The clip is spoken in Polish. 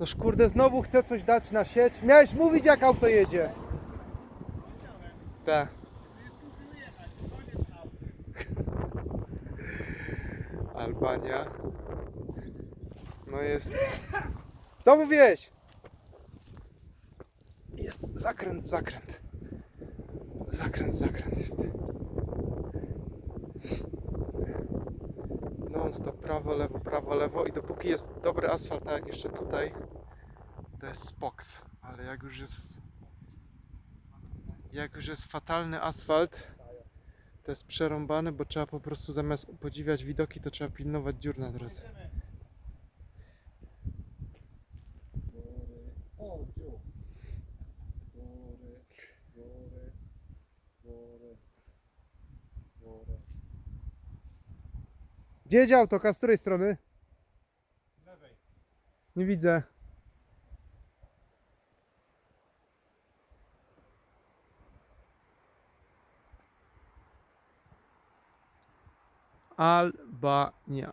Noż kurde, znowu chcę coś dać na sieć. Miałeś mówić jak auto jedzie. Tak. Albania. No jest. Co mówiłeś? Jest zakręt zakręt. Zakręt zakręt jest. Non stop prawo, lewo, prawo, lewo i dopóki jest dobry asfalt, tak jak jeszcze tutaj, to jest spoks. Ale jak już jest jak już jest fatalny asfalt, to jest przerąbany, bo trzeba po prostu zamiast podziwiać widoki, to trzeba pilnować dziur na drodze. Gdzie jedzie autokar? Z której strony? Lewej. Nie widzę. Albania.